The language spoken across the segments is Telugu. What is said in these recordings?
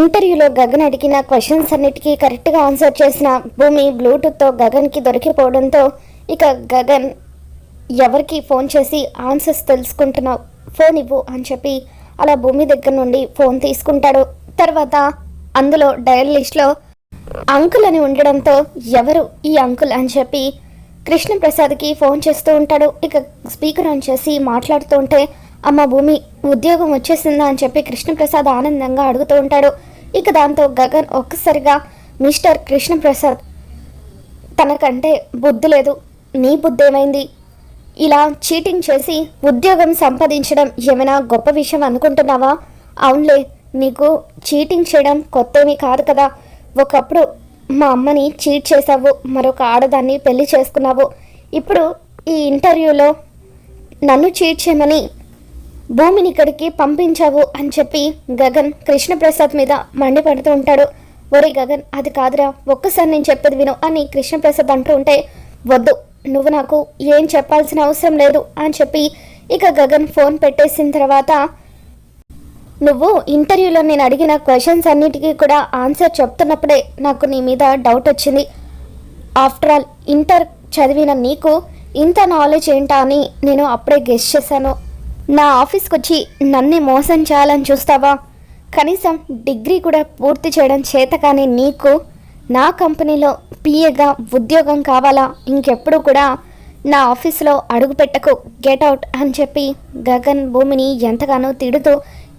ఇంటర్వ్యూలో గగన్ అడిగిన క్వశ్చన్స్ అన్నిటికీ కరెక్ట్గా ఆన్సర్ చేసిన భూమి బ్లూటూత్తో గగన్కి దొరికిపోవడంతో ఇక గగన్ ఎవరికి ఫోన్ చేసి ఆన్సర్స్ తెలుసుకుంటున్నావు? ఫోన్ ఇవ్వు అని చెప్పి అలా భూమి దగ్గర నుండి ఫోన్ తీసుకుంటాడు. తర్వాత అందులో డయల్ లిస్ట్లో అంకుల్ అని ఉండడంతో ఎవరు ఈ అంకుల్ అని చెప్పి కృష్ణప్రసాద్కి ఫోన్ చేస్తూ ఉంటాడు. ఇక స్పీకర్ ఆన్ చేసి మాట్లాడుతూ ఉంటే అమ్మ భూమి ఉద్యోగం వచ్చేసిందా? అని చెప్పి కృష్ణప్రసాద్ ఆనందంగా అడుగుతూ ఉంటాడు. ఇక దాంతో గగన్ ఒక్కసారిగా మిస్టర్ కృష్ణప్రసాద్ తనకంటే బుద్ధి లేదు. నీ బుద్ధి ఏమైంది ఇలా చీటింగ్ చేసి ఉద్యోగం సంపాదించడం ఏమైనా గొప్ప విషయం అనుకుంటున్నావా? అవునులే నీకు చీటింగ్ చేయడం కొత్తేమీ కాదు కదా. ఒకప్పుడు మా అమ్మని చీట్ చేసావు మరొక ఆడదాన్ని పెళ్ళి చేసుకున్నావు. ఇప్పుడు ఈ ఇంటర్వ్యూలో నన్ను చీట్ చేయమని భూమిని ఇక్కడికి పంపించావు అని చెప్పి గగన్ కృష్ణప్రసాద్ మీద మండిపడుతూ ఉంటాడు. ఒరే గగన్ అది కాదురా ఒక్కసారి నేను చెప్పేది విను అని కృష్ణప్రసాద్ అంటూ ఉంటే వద్దు నువ్వు నాకు ఏం చెప్పాల్సిన అవసరం లేదు అని చెప్పి ఇక గగన్ ఫోన్ పెట్టేసిన తర్వాత నువ్వు ఇంటర్వ్యూలో నేను అడిగిన క్వశ్చన్స్ అన్నిటికీ కూడా ఆన్సర్ చెప్తున్నప్పుడే నాకు నీ మీద డౌట్ వచ్చింది. ఆఫ్టర్ ఆల్ ఇంటర్ చదివిన నీకు ఇంత నాలెడ్జ్ ఏంటా అని నేను అప్పుడే గెస్ట్ చేశాను. నా ఆఫీస్కి వచ్చి నన్నే మోసం చేయాలని చూస్తావా? కనీసం డిగ్రీ కూడా పూర్తి చేయడం చేత కానీ నీకు నా కంపెనీలో పిఏగా ఉద్యోగం కావాలా? ఇంకెప్పుడు కూడా నా ఆఫీస్లో అడుగు పెట్టకు గెట్ అవుట్ అని చెప్పి గగన్ భూమిని ఎంతగానో తిడుతూ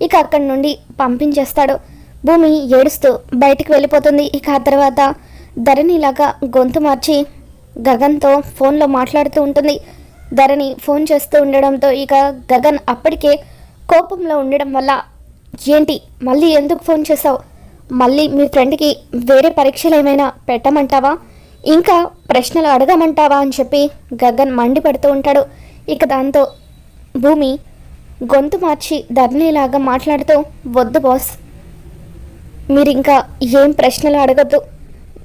ఇక అక్కడి నుండి పంపించేస్తాడు. భూమి ఏడుస్తూ బయటికి వెళ్ళిపోతుంది. ఇక ఆ తర్వాత ధరణిలాగా గొంతు మార్చి గగన్తో ఫోన్లో మాట్లాడుతూ ఉంటుంది. ధరణి ఫోన్ చేస్తూ ఉండడంతో ఇక గగన్ అప్పటికే కోపంలో ఉండడం వల్ల ఏంటి మళ్ళీ ఎందుకు ఫోన్ చేసావు మళ్ళీ మీ ఫ్రెండ్కి వేరే పరీక్షలు ఏమైనా పెట్టమంటావా? ఇంకా ప్రశ్నలు అడగమంటావా? అని చెప్పి గగన్ మండిపడుతూ ఉంటాడు. ఇక దాంతో భూమి గొంతు మార్చి ధరణిలాగా మాట్లాడుతూ వద్దు బాస్ మీరు ఇంకా ఏం ప్రశ్నలు అడగద్దు.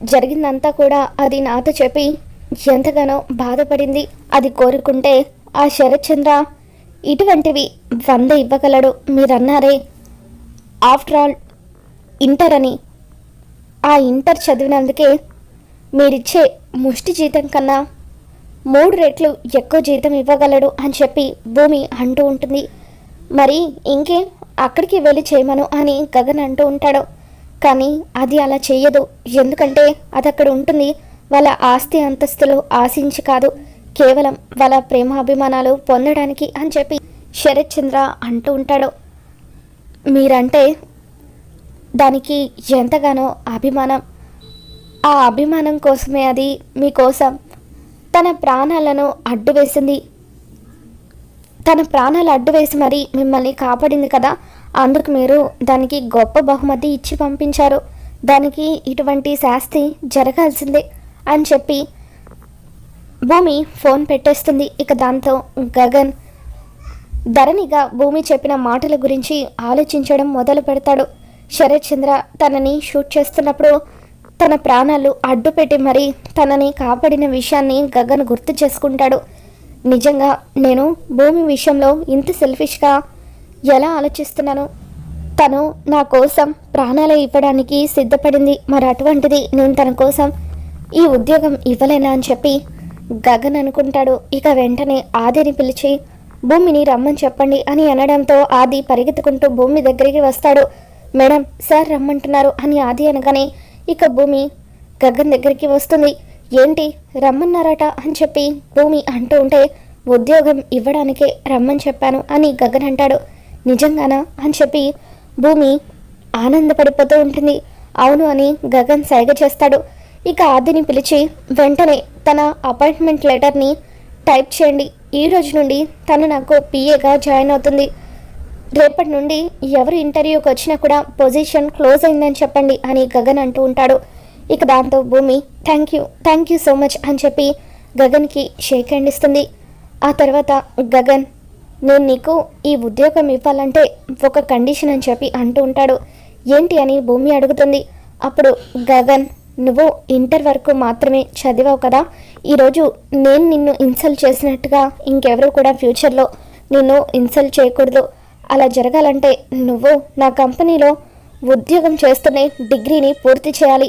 జరిగిందంతా కూడా అది నాతో చెప్పి ఎంతగానో బాధపడింది. అది కోరుకుంటే ఆ శరత్చంద్ర ఇటువంటివి వంద ఇవ్వగలడు మీరన్నారే. ఆఫ్టర్ ఆల్ ఇంటర్ అని. ఆ ఇంటర్ చదివినందుకే మీరిచ్చే ముష్టి జీతం కన్నా మూడు రెట్లు ఎక్కువ జీతం ఇవ్వగలడు అని చెప్పి భూమి అంటూ ఉంటుంది. మరి ఇంకే అక్కడికి వెళ్ళి చేయమను అని గగన్ అంటూ ఉంటాడు. కానీ అది అలా చేయదు ఎందుకంటే అది అక్కడ ఉంటుంది. వాళ్ళ ఆస్తి అంతస్తులు ఆశించి కాదు కేవలం వాళ్ళ ప్రేమ అభిమానాలు పొందడానికి అని చెప్పి శరత్ చంద్ర అంటూ ఉంటాడు. మీరంటే దానికి ఎంతగానో అభిమానం. ఆ అభిమానం కోసమే అది మీకోసం తన ప్రాణాలను అడ్డు వేసింది. తన ప్రాణాలు అడ్డు వేసి మరి మిమ్మల్ని కాపాడింది కదా? అందుకు మీరు దానికి గొప్ప బహుమతి ఇచ్చి పంపించారు. దానికి ఇటువంటి శాస్తి జరగాల్సిందే. అని చెప్పి భూమి ఫోన్ పెట్టేస్తుంది. ఇక దాంతో గగన్ ధరణిగా భూమి చెప్పిన మాటల గురించి ఆలోచించడం మొదలు పెడతాడు. శరత్ చంద్ర తనని షూట్ చేస్తున్నప్పుడు తన ప్రాణాలు అడ్డుపెట్టి మరీ తనని కాపాడిన విషయాన్ని గగన్ గుర్తు చేసుకుంటాడు. నిజంగా నేను భూమి విషయంలో ఇంత సెల్ఫిష్గా ఎలా ఆలోచిస్తున్నాను? తను నా కోసం ప్రాణాలు ఇవ్వడానికి సిద్ధపడింది. మరి అటువంటిది నేను తన కోసం ఈ ఉద్యోగం ఇవ్వలేనా అని చెప్పి గగన్ అనుకుంటాడు. ఇక వెంటనే ఆదిని పిలిచి భూమిని రమ్మని చెప్పండి అని అనడంతో ఆది పరిగెత్తుకుంటూ భూమి దగ్గరికి వస్తాడు. మేడం సార్ రమ్మంటున్నారు అని ఆది అనగానే ఇక భూమి గగన్ దగ్గరికి వస్తుంది. ఏంటి రమ్మన్నారట అని చెప్పి భూమి అంటూ ఉంటే ఉద్యోగం ఇవ్వడానికే రమ్మని చెప్పాను అని గగన్ అంటాడు. నిజంగానా అని చెప్పి భూమి ఆనందపడిపోతూ ఉంటుంది. అవును అని గగన్ సైగ చేస్తాడు. ఇక ఆదిని పిలిచి వెంటనే తన అపాయింట్మెంట్ లెటర్ని టైప్ చేయండి. ఈ రోజు నుండి తను నాకు పిఏగా జాయిన్ అవుతుంది. రేపటి నుండి ఎవరు ఇంటర్వ్యూకి వచ్చినా కూడా పొజిషన్ క్లోజ్ అయిందని చెప్పండి అని గగన్ అంటూ ఉంటాడు. ఇక దాంతో భూమి thank you thank you so much అని చెప్పి గగన్కి షేక్ హ్యాండ్ ఇస్తుంది. ఆ తర్వాత గగన్ నేను నీకు ఈ ఉద్యోగం ఇవ్వాలంటే ఒక కండిషన్ అని చెప్పి అంటూ ఉంటాడు. ఏంటి అని భూమి అడుగుతుంది. అప్పుడు గగన్ నువ్వు ఇంటర్ వరకు మాత్రమే చదివావు కదా? ఈరోజు నేను నిన్ను ఇన్సల్ట్ చేసినట్టుగా ఇంకెవరు కూడా ఫ్యూచర్లో నిన్ను ఇన్సల్ట్ చేయకూడదు. అలా జరగాలంటే నువ్వు నా కంపెనీలో ఉద్యోగం చేస్తూనే డిగ్రీని పూర్తి చేయాలి.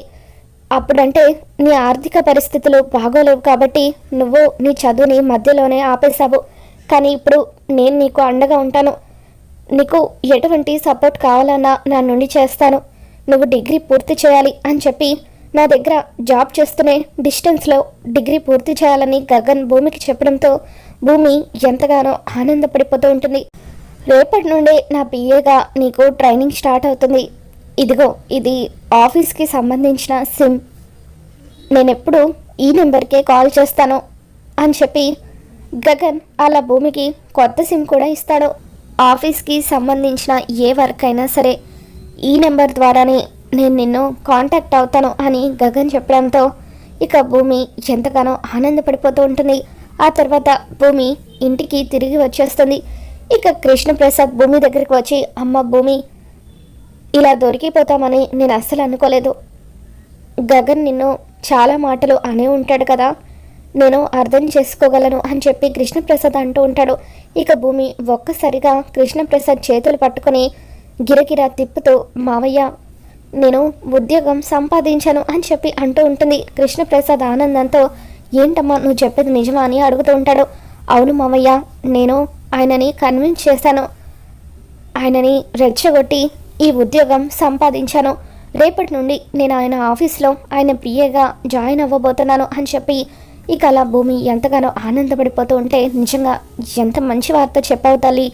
అప్పుడంటే నీ ఆర్థిక పరిస్థితులు బాగోలేవు కాబట్టి నువ్వు నీ చదువుని మధ్యలోనే ఆపేశావు. కానీ ఇప్పుడు నేను నీకు అండగా ఉంటాను. నీకు ఎటువంటి సపోర్ట్ కావాలన్నా నా నుండి చేస్తాను. నువ్వు డిగ్రీ పూర్తి చేయాలి అని చెప్పి నా దగ్గర జాబ్ చేస్తూనే డిస్టెన్స్లో డిగ్రీ పూర్తి చేయాలని గగన్ భూమికి చెప్పడంతో భూమి ఎంతగానో ఆనందపడిపోతూ ఉంటుంది. రేపటి నుండే నా పిఏగా నీకు ట్రైనింగ్ స్టార్ట్ అవుతుంది. ఇదిగో ఇది ఆఫీస్కి సంబంధించిన సిమ్. నేను ఎప్పుడు ఈ నెంబర్కే కాల్ చేస్తాను అని చెప్పి గగన్ అలా భూమికి కొత్త సిమ్ కూడా ఇస్తాడు. ఆఫీస్కి సంబంధించిన ఏ వర్క్ అయినా సరే ఈ నెంబర్ ద్వారానే నేను నిన్ను కాంటాక్ట్ అవుతాను అని గగన్ చెప్పడంతో ఇక భూమి ఎంతగానో ఆనందపడిపోతూ ఉంటుంది. ఆ తర్వాత భూమి ఇంటికి తిరిగి వచ్చేస్తుంది. ఇక కృష్ణప్రసాద్ భూమి దగ్గరికి వచ్చి అమ్మ భూమి ఇలా దొరికిపోతామని నేను అస్సలు అనుకోలేదు. గగన్ నిన్ను చాలా మాటలు అనే ఉంటాడు కదా నేను అర్థం చేసుకోగలను అని చెప్పి కృష్ణప్రసాద్ అంటూ ఉంటాడు. ఇక భూమి ఒక్కసారిగా కృష్ణప్రసాద్ చేతులు పట్టుకొని గిరగిరా తిప్పుతూ మావయ్య నేను ఉద్యోగం సంపాదించాను అని చెప్పి అంటూ ఉంటుంది. కృష్ణప్రసాద్ ఆనందంతో ఏంటమ్మా నువ్వు చెప్పేది నిజమా? అని అడుగుతూ ఉంటాడు. అవును మావయ్య నేను ఆయనని కన్విన్స్ చేశాను. ఆయనని రెచ్చగొట్టి ఈ ఉద్యోగం సంపాదించాను. రేపటి నుండి నేను ఆయన ఆఫీస్లో ఆయన పిఏగా జాయిన్ అవ్వబోతున్నాను అని చెప్పి ఇక అలా భూమి ఎంతగానో ఆనందపడిపోతూ ఉంటే నిజంగా ఎంత మంచి వార్త చెప్పావు తల్లి.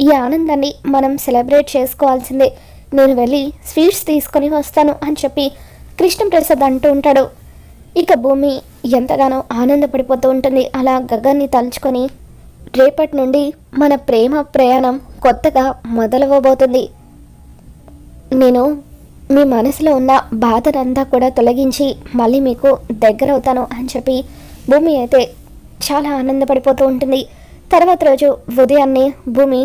ఈ ఆనందాన్ని మనం సెలబ్రేట్ చేసుకోవాల్సిందే. నేను వెళ్ళి స్వీట్స్ తీసుకొని వస్తాను అని చెప్పి కృష్ణప్రసాద్ అంటూ ఉంటాడు. ఇక భూమి ఎంతగానో ఆనందపడిపోతూ ఉంటుంది. అలా గగన్ని తలుచుకొని రేపటి నుండి మన ప్రేమ ప్రయాణం కొత్తగా మొదలవబోతుంది నేను మీ మనసులో ఉన్న బాధనంతా కూడా తొలగించి మళ్ళీ మీకు దగ్గర అవుతాను అని చెప్పి భూమి అయితే చాలా ఆనందపడిపోతూ ఉంటుంది. తర్వాత రోజు ఉదయాన్నే భూమి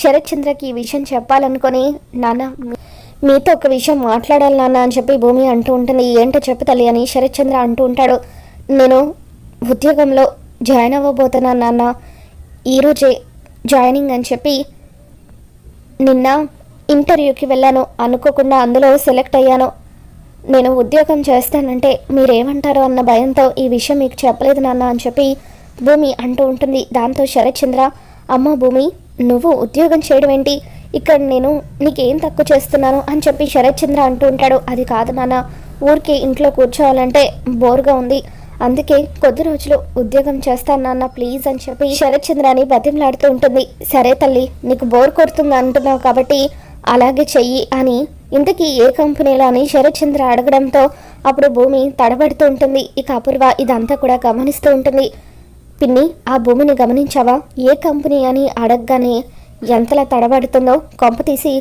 శరత్చంద్రకి ఈ విషయం చెప్పాలనుకొని నాన్న మీతో ఒక విషయం మాట్లాడాలి నాన్న అని చెప్పి భూమి అంటూ ఉంటుంది. ఏంటో చెప్పు తల్లి అని శరత్ చంద్ర అంటూ ఉంటాడు. నేను ఉద్యోగంలో జాయిన్ అవ్వబోతున్నాను నాన్న. ఈరోజే జాయినింగ్ అని చెప్పి నిన్న ఇంటర్వ్యూకి వెళ్ళాను. అనుకోకుండా అందులో సెలెక్ట్ అయ్యాను. నేను ఉద్యోగం చేస్తానంటే మీరేమంటారు అన్న భయంతో ఈ విషయం మీకు చెప్పలేదు నాన్న అని చెప్పి భూమి అంటూ ఉంటుంది. దాంతో శరత్చంద్ర అమ్మ భూమి నువ్వు ఉద్యోగం చేయడం ఏంటి? ఇక్కడ నేను నీకేం తక్కువ చేస్తున్నాను అని చెప్పి శరత్ చంద్ర అంటూ ఉంటాడు. అది కాదు నాన్న ఊరికి ఇంట్లో కూర్చోవాలంటే బోర్గా ఉంది. అందుకే కొద్ది రోజులు ఉద్యోగం చేస్తాను నాన్న ప్లీజ్ అని చెప్పి శరత్ చంద్రాని బతిమలాడుతూ ఉంటుంది. సరే తల్లి నీకు బోర్ కొడుతుంది అంటున్నావు కాబట్టి అలాగే చెయ్యి అని ఇంతకీ ఏ కంపెనీలో అని శరత్చంద్ర అడగడంతో అప్పుడు భూమి తడబడుతూ ఉంటుంది. ఇక అపూర్వ ఇదంతా కూడా గమనిస్తూ ఉంటుంది. పిన్ని ఆ భూమిని గమనించావా? ఏ కంపెనీ అని అడగగానే ఎంతలా తడబడుతుందో కొంప తీసి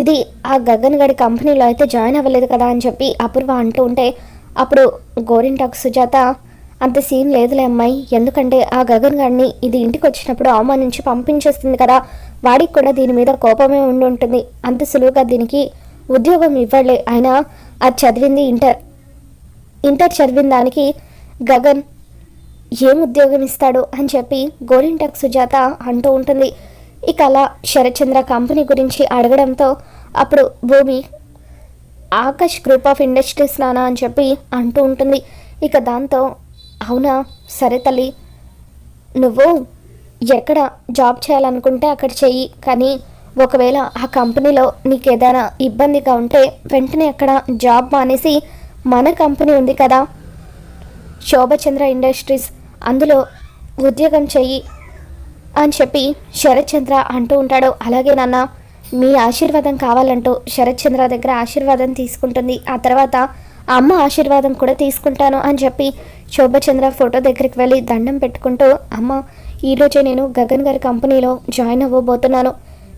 ఇది ఆ గగన్ గడి కంపెనీలో అయితే జాయిన్ అవ్వలేదు కదా అని చెప్పి అపూర్వ అంటూ ఉంటే అప్పుడు గోరింటాకు సుజాత అంత సీన్ లేదులే అమ్మాయి ఎందుకంటే ఆ గగన్ గారిని ఇది ఇంటికి వచ్చినప్పుడు అవమానించి పంపించేస్తుంది కదా వాడికి కూడా దీని మీద కోపమే ఉండి ఉంటుంది. అంత సులువుగా దీనికి ఉద్యోగం ఇవ్వలే. అయినా అది చదివింది ఇంటర్ ఇంటర్ చదివిన దానికి గగన్ ఏం ఉద్యోగం ఇస్తాడు అని చెప్పి గోరింటాక్ సుజాత అంటూ ఉంటుంది. ఇక అలా శరత్చంద్ర కంపెనీ గురించి అడగడంతో అప్పుడు భూమి ఆకాష్ గ్రూప్ ఆఫ్ ఇండస్ట్రీస్ నానా అని చెప్పి అంటూ ఉంటుంది. ఇక దాంతో అవునా? సరే తల్లి. నువ్వు ఎక్కడ జాబ్ చేయాలనుకుంటే అక్కడ చెయ్యి. కానీ ఒకవేళ ఆ కంపెనీలో నీకు ఏదైనా ఇబ్బందిగా ఉంటే వెంటనే అక్కడ జాబ్ మానేసి మన కంపెనీ ఉంది కదా. శోభచంద్ర ఇండస్ట్రీస్ అందులో ఉద్యోగం చెయ్యి అని చెప్పి శరత్చంద్ర అంటూ ఉంటాడు. అలాగే నాన్న మీ ఆశీర్వాదం కావాలంటూ శరత్చంద్ర దగ్గర ఆశీర్వాదం తీసుకుంటుంది. ఆ తర్వాత అమ్మ ఆశీర్వాదం కూడా తీసుకుంటాను అని చెప్పి శోభచంద్ర ఫోటో దగ్గరికి వెళ్ళి దండం పెట్టుకుంటూ అమ్మ ఈరోజే నేను గగన్ గారి కంపెనీలో జాయిన్ అవ్వబోతున్నాను.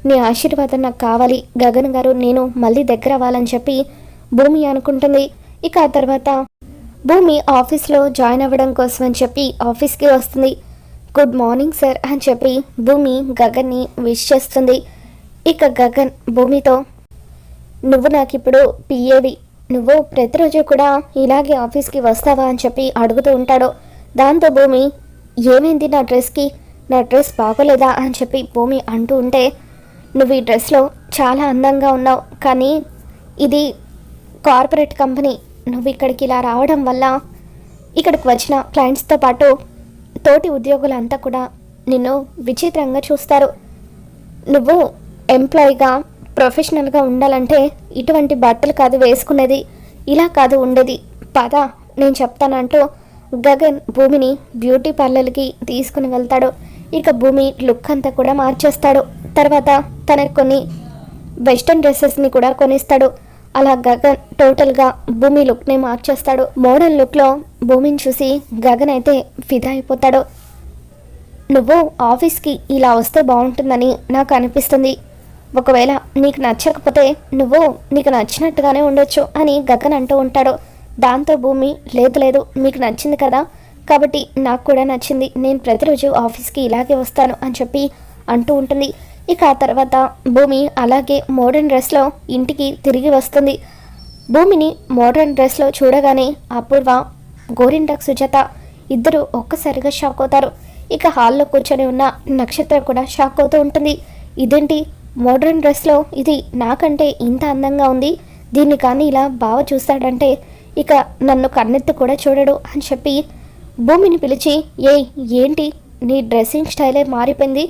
నీ ఆశీర్వాదం నాకు కావాలి. గగన్ గారు నేను మళ్ళీ దగ్గర అవ్వాలని చెప్పి భూమి అనుకుంటుంది. ఇక ఆ తర్వాత భూమి ఆఫీస్లో జాయిన్ అవ్వడం కోసం అని చెప్పి ఆఫీస్కి వస్తుంది. గుడ్ మార్నింగ్ సార్ అని చెప్పి భూమి గగన్ని విష్ చేస్తుంది. ఇక గగన్ భూమితో నువ్వు నాకు ఇప్పుడు పిఏవి నువ్వు ప్రతిరోజు కూడా ఇలాగే ఆఫీస్కి వస్తావా? అని చెప్పి అడుగుతూ ఉంటాడు. దాంతో భూమి ఏమైంది నా డ్రెస్కి? నా డ్రెస్ బాగోలేదా? అని చెప్పి భూమి అంటూ ఉంటే నువ్వు ఈ డ్రెస్లో చాలా అందంగా ఉన్నావు. కానీ ఇది కార్పొరేట్ కంపెనీ. నువ్వు ఇక్కడికి ఇలా రావడం వల్ల ఇక్కడికి వచ్చిన క్లయింట్స్తో పాటు తోటి ఉద్యోగులంతా కూడా నిన్ను విచిత్రంగా చూస్తారు. నువ్వు ఎంప్లాయీగా ప్రొఫెషనల్గా ఉండాలంటే ఇటువంటి బట్టలు కాదు వేసుకునేది ఇలా కాదు ఉండేది. పద నేను చెప్తానంటూ గగన్ భూమిని బ్యూటీ పార్లర్కి తీసుకుని వెళ్తాడు. ఇక భూమి లుక్ అంతా కూడా మార్చేస్తాడు. తర్వాత తనకు కొన్ని వెస్ట్రన్ డ్రెస్సెస్ని కూడా కొనిస్తాడు. అలా గగన్ టోటల్గా భూమి లుక్ని మార్చేస్తాడు. మోడల్ లుక్లో భూమిని చూసి గగన్ అయితే ఫిదా అయిపోతాడు. నువ్వు ఆఫీస్కి ఇలా వస్తే బాగుంటుందని నాకు అనిపిస్తుంది. ఒకవేళ నీకు నచ్చకపోతే నువ్వు నీకు నచ్చినట్టుగానే ఉండొచ్చు అని గగన్ అంటూ ఉంటాడు. దాంతో భూమి లేదు లేదు మీకు నచ్చింది కదా? కాబట్టి నాకు కూడా నచ్చింది. నేను ప్రతిరోజు ఆఫీస్కి ఇలాగే వస్తాను అని చెప్పి అంటూ ఉంటుంది. ఇక ఆ తర్వాత భూమి అలాగే మోడర్న్ డ్రెస్లో ఇంటికి తిరిగి వస్తుంది. భూమిని మోడర్న్ డ్రెస్లో చూడగానే అపూర్వ గోరింటక్ సుజాత ఇద్దరు ఒక్కసారిగా షాక్ అవుతారు. ఇక హాల్లో కూర్చొని ఉన్న నక్షత్రం కూడా షాక్ అవుతూ ఉంటుంది. ఇదేంటి? మోడర్న్ డ్రెస్లో ఇది నాకంటే ఇంత అందంగా ఉంది. దీన్ని కానీ ఇలా బావ చూస్తాడంటే ఇక నన్ను కన్నెత్తి కూడా చూడడు అని చెప్పి భూమిని పిలిచి ఏయ్ ఏంటి? నీ డ్రెస్సింగ్ స్టైలే మారిపోయింది.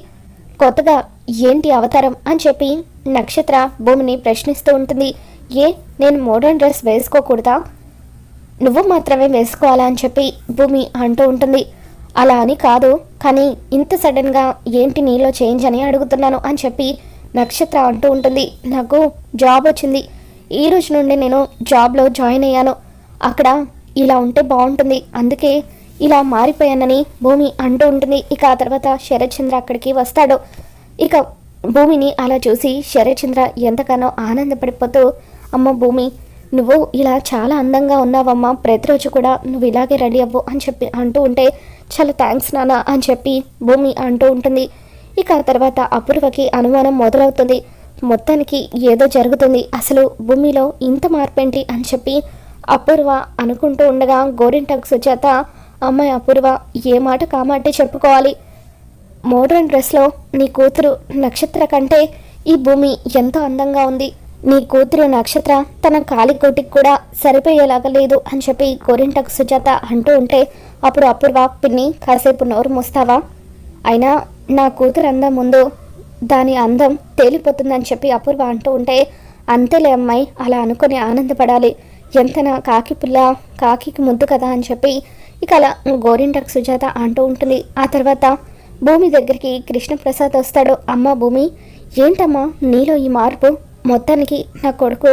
కొత్తగా ఏంటి అవతారం అని చెప్పి నక్షత్ర భూమిని ప్రశ్నిస్తూ ఉంటుంది. ఏ నేను మోడర్న్ డ్రెస్ వేసుకోకూడదా? నువ్వు మాత్రమే వేసుకోవాలా అని చెప్పి భూమి అంటూ ఉంటుంది. అలా అని కాదు కానీ ఇంత సడన్గా ఏంటి నీలో చేంజ్ అని అడుగుతున్నాను అని చెప్పి నక్షత్ర అంటూ ఉంటుంది. నాకు జాబ్ వచ్చింది. ఈ రోజు నుండి నేను జాబ్లో జాయిన్ అయ్యాను. అక్కడ ఇలా ఉంటే బాగుంటుంది. అందుకే ఇలా మారిపోయానని భూమి అంటూ ఉంటుంది. ఇక ఆ తర్వాత శరత్చంద్ర అక్కడికి వస్తాడు. ఇక భూమిని అలా చూసి శరచంద్ర ఎంతగానో ఆనందపడిపోతూ అమ్మ భూమి నువ్వు ఇలా చాలా అందంగా ఉన్నావమ్మా. ప్రతిరోజు కూడా నువ్వు ఇలాగే రెడీ అవ్వు అని చెప్పి అంటూ ఉంటే చాలా థ్యాంక్స్ నాన్న అని చెప్పి భూమి అంటూ ఉంటుంది. ఇక ఆ తర్వాత అపూర్వకి అనుమానం మొదలవుతుంది. మొత్తానికి ఏదో జరుగుతుంది. అసలు భూమిలో ఇంత మార్పేంటి అని చెప్పి అపూర్వ అనుకుంటూ ఉండగా గోరింటకు సుచేత అమ్మాయి అపూర్వ ఏ మాట కామాటే చెప్పుకోవాలి. మోడ్రన్ డ్రెస్లో నీ కూతురు నక్షత్ర కంటే ఈ భూమి ఎంతో అందంగా ఉంది. నీ కూతురు నక్షత్ర తన కాలికోటికి కూడా సరిపోయేలాగా లేదు అని చెప్పి గోరింటకు సుజాత అంటూ ఉంటే అప్పుడు అపూర్వ పిన్ని కాసేపు నోరు మూస్తావా? అయినా నా కూతురు అందం ముందు దాని అందం తేలిపోతుందని చెప్పి అపూర్వ అంటూ ఉంటే అంతేలే అమ్మాయి అలా అనుకుని ఆనందపడాలి. ఎంతనా కాకి పిల్ల కాకికి ముద్దు కదా అని చెప్పి ఇక అలా గోరింటకు సుజాత అంటూ ఉంటుంది. ఆ తర్వాత భూమి దగ్గరికి కృష్ణప్రసాద్ వస్తాడు. అమ్మ భూమి ఏంటమ్మా నీలో ఈ మార్పు? మొత్తానికి నా కొడుకు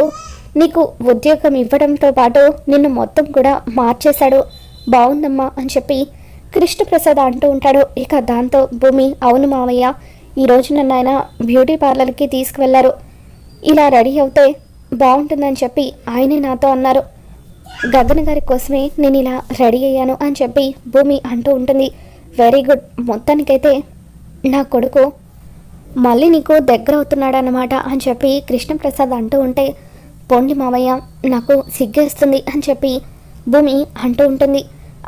నీకు ఉద్యోగం ఇవ్వడంతో పాటు నిన్ను మొత్తం కూడా మార్చేశాడు. బాగుందమ్మా అని చెప్పి కృష్ణప్రసాద్ అంటూ ఉంటాడు. ఇక దాంతో భూమి అవును మామయ్య ఈరోజు నన్ను ఆయన బ్యూటీ పార్లర్కి తీసుకువెళ్ళారు. ఇలా రెడీ అవుతే బాగుంటుందని చెప్పి ఆయనే నాతో అన్నారు. గగన్ గారి కోసమే నేను ఇలా రెడీ అయ్యాను అని చెప్పి భూమి అంటూ ఉంటుంది. Very good. మొత్తానికైతే నా కొడుకు మళ్ళీ నీకు దగ్గర అవుతున్నాడనమాట అని చెప్పి కృష్ణప్రసాద్ అంటూ ఉంటే పోండి మావయ్య నాకు సిగ్గేస్తుంది అని చెప్పి భూమి అంటూ ఉంటుంది.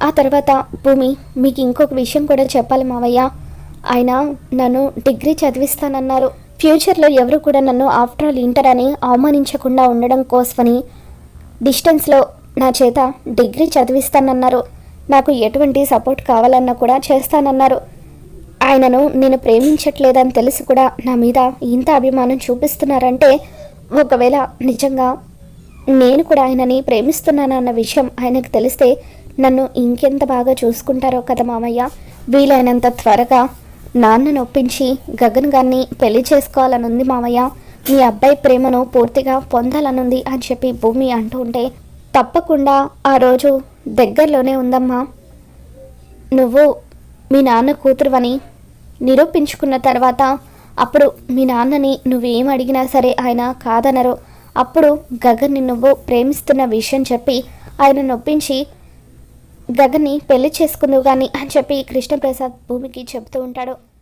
ఆ తర్వాత భూమి మీకు ఇంకొక విషయం కూడా చెప్పాలి మావయ్య. ఆయన నన్ను డిగ్రీ చదివిస్తానన్నారు. ఫ్యూచర్లో ఎవరు కూడా నన్ను ఆఫ్టర్ ఆల్ ఇంటర్ అని అవమానించకుండా ఉండడం కోసమని డిస్టెన్స్లో నా చేత డిగ్రీ చదివిస్తానన్నారు. నాకు ఎటువంటి సపోర్ట్ కావాలన్నా కూడా చేస్తానన్నారు. ఆయనను నేను ప్రేమించట్లేదని తెలిసి కూడా నా మీద ఇంత అభిమానం చూపిస్తున్నారంటే ఒకవేళ నిజంగా నేను కూడా ఆయనని ప్రేమిస్తున్నానన్న విషయం ఆయనకు తెలిస్తే నన్ను ఇంకెంత బాగా చూసుకుంటారో కదా మామయ్య. వీలైనంత త్వరగా నాన్నను ఒప్పించి గగన్ గారిని పెళ్ళి చేసుకోవాలనుంది మామయ్య. మీ అబ్బాయి ప్రేమను పూర్తిగా పొందాలనుంది అని చెప్పి భూమి అంటూ ఉంటే తప్పకుండా ఆ రోజు దగ్గరలోనే ఉందమ్మా. నువ్వు మీ నాన్న కూతురువని నిరూపించుకున్న తర్వాత అప్పుడు మీ నాన్నని నువ్వేం అడిగినా సరే ఆయన కాదనరు. అప్పుడు గగన్ని నువ్వు ప్రేమిస్తున్న విషయం చెప్పి ఆయన నొప్పించి గగన్ని పెళ్ళి చేసుకుందువు కానీ అని చెప్పి కృష్ణప్రసాద్ భూమికి చెబుతూ ఉంటాడు.